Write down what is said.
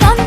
bump.